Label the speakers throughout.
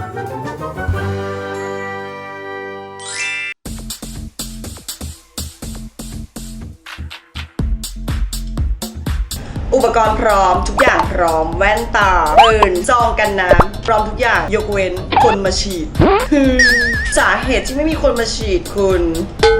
Speaker 1: Thank you. อุปกรณ์พร้อม ทุกอย่างพร้อม แว่นตาปืนซองกันน้ำพร้อมทุกอย่างยกเว้นคนมาฉีดสาเหตุที่ไม่มีคนมาฉีดคุณ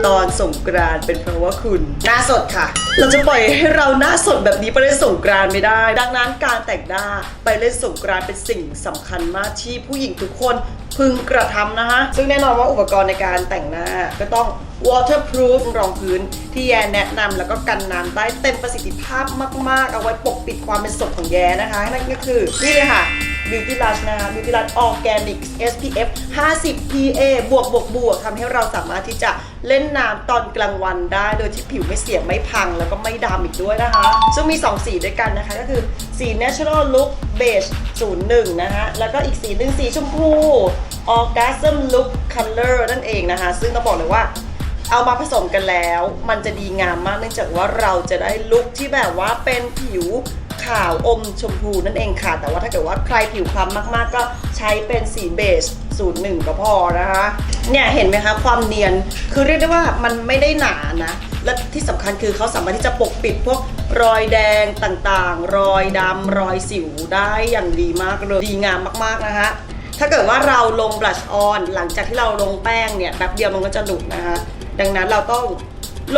Speaker 1: ตอนสงกรานต์เป็นเพราะว่าคุณ หน้าสดค่ะ เราจะปล่อยให้เราหน้าสดแบบนี้ไปเล่นสงกรานต์ไม่ได้ ดังนั้นการแต่งหน้าไปเล่นสงกรานต์เป็นสิ่งสำคัญมากที่ผู้หญิงทุกคนพึงกระทำนะคะซึ่งแน่นอนว่าอุปกรณ์ในการแต่งหน้าก็ต้อง waterproof รองพื้นที่แยแนะนำแล้วก็กันน้ำได้เต็มประสิทธิภาพมาก ๆ เอาไว้ปกปิดความเป็นสดของแยนะคะ นั่นก็คือนี่เลยค่ะ Beauty Lush นะคะ Beauty Lush Organic SPF 50 PA บวกบวกบวกทำให้เราสามารถที่จะเล่นน้ำตอนกลางวันได้ โดยที่ผิวไม่เสียไม่พังแล้วก็ไม่ดำอีกด้วยนะคะ ซึ่งมี 2 สีด้วยกันนะคะ ก็คือสี Natural Look Beige 01 นะคะ แล้วก็อีกสีหนึ่งสีชมพู Orgasm Look Color นั่นเองนะคะ ซึ่งต้องบอกเลยว่า เอามาผสมกันแล้ว มันจะดีงามมากเนื่องจากว่าเราจะได้ลุคที่แบบว่าเป็นผิวขาวอมชมพูนั่นเองค่ะ แต่ว่าถ้าเกิดว่าใครผิวคล้ำมากๆ ก็ใช้เป็นสีเบสสูตรหนึ่งก็พอนะคะ เนี่ยเห็นไหมคะความเนียนคือเรียกได้ว่ามันไม่ได้หนานะ และที่สำคัญคือเขาสามารถที่จะปกปิดพวกรอยแดงต่างๆ รอยดำรอยสิวได้อย่างดีมากเลยดีงามมากๆนะคะถ้าเกิดว่าเราลงบลัชออนหลังจากที่เราลงแป้งเนี่ยแป๊บเดียวมันก็จะหลุดนะคะ ดังนั้นเราต้อง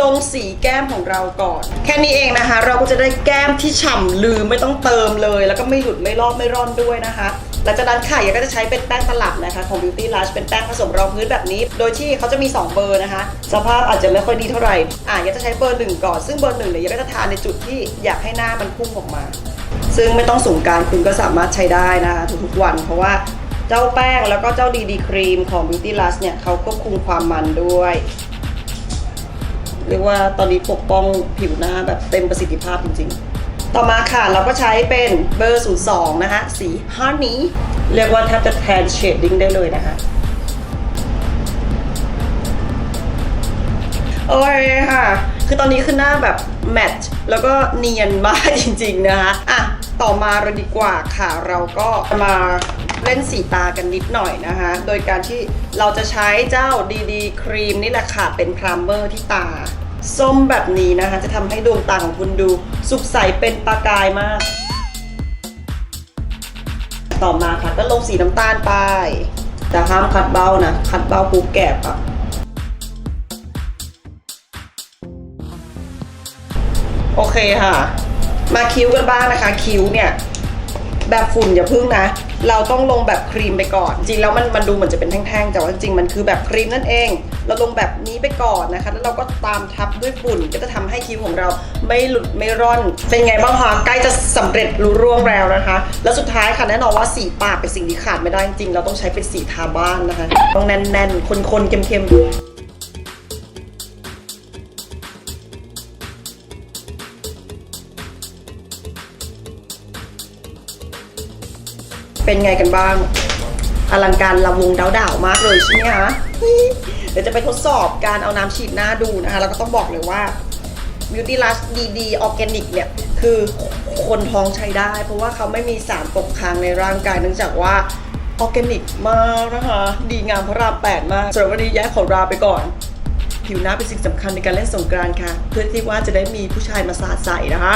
Speaker 1: ลงสีแก้มของเราก่อน แค่นี้เองนะคะ เราก็จะได้แก้มที่ฉ่ำลืมไม่ต้องเติมเลย แล้วก็ไม่หลุดไม่ลอกไม่ร่อนด้วยนะคะหลังจากนั้นค่ะยังก็จะใช้เป็นแป้งตลับนะคะของ Beauty Lush เป็นแป้งผสมรองพื้นแบบนี้ โดยที่เขาจะมี 2 เบอร์นะคะ สภาพอาจจะไม่ค่อยดีเท่าไหร่อะยังจะใช้เบอร์หนึ่งก่อน ซึ่งเบอร์หนึ่งเนี่ยยังก็จะทานในจุดที่อยากให้หน้ามันพุ่งออกมา ซึ่งไม่ต้องสงการคุณก็สามารถใช้ได้นะคะทุกๆวัน เพราะว่าเจ้าแป้งแล้วก็เจ้าดีดีครีมของ Beauty Lush เนี่ยเขาควบคุมความมันด้วย เรียกว่าตอนนี้ปกป้องผิวหน้าแบบเต็มประสิทธิภาพจริงๆ ต่อมาค่ะเราก็ใช้เป็นเบอร์ 02 นะคะ สีฮันนี้ เรียกว่าแทบจะแทนเชดดิ้งได้เลยนะคะโอเคค่ะ คือตอนนี้คือหน้าแบบแมทช์แล้วก็เนียนมากจริงๆนะคะ อะ ต่อมาเราดีกว่าค่ะ เราก็มาเล่นสีตากันนิดหน่อยนะคะ โดยการที่เราจะใช้เจ้าดีดีครีมนี่แหละค่ะ เป็นพรามเมอร์ที่ตา ส้มแบบนี้นะคะ จะทำให้ดวงตาของคุณดู สุขใสเป็นประกายมาก ต่อมาค่ะก็ลงสีน้ำตาลไป แต่ห้ามคัดเบ้านะ คัดเบ้าปุ๊บแกบอะโอเคค่ะ มาคิ้วกันบ้างนะคะ คิ้วเนี่ยแบบฝุ่นอย่าพึ่งนะ เราต้องลงแบบครีมไปก่อน จริงแล้วมันมันดูเหมือนจะเป็นแท่งๆ แต่ว่าจริงมันคือแบบครีมนั่นเอง เราลงแบบนี้ไปก่อนนะคะ แล้วเราก็ตามทับด้วยฝุ่นก็จะทำให้คิ้วของเราไม่หลุดไม่ร่อน เป็นไงบ้างคะใกล้จะสำเร็จรู้ร่วงแล้วนะคะ แล้วสุดท้ายค่ะแน่นอนว่าสีปากเป็นสิ่งที่ขาดไม่ได้จริงเราต้องใช้เป็นสีทาบ้านนะคะ ต้องแน่นๆคนๆเข้มๆ เป็นไงกันบ้าง อลังการละวงดาวดาๆมากเลยใช่ไหมคะเดี๋ยวจะไปทดสอบการเอาน้ำฉีดหน้าดูนะคะ แล้วก็ต้องบอกเลยว่า Beauty Lush DD Organic เนี่ย คือคนท้องใช้ได้ เพราะว่าเขาไม่มีสารตกค้างในร่างกายเนื่องจากว่าออร์แกนิกมากนะคะ ดีงามพระรามแปดมากสำหรับวันนี้แย้ขอลาไปก่อน ผิวหน้าเป็นสิ่งสำคัญในการเล่นสงกรานต์ค่ะ เพื่อที่ว่าจะได้มีผู้ชายมาสาดใส่นะคะ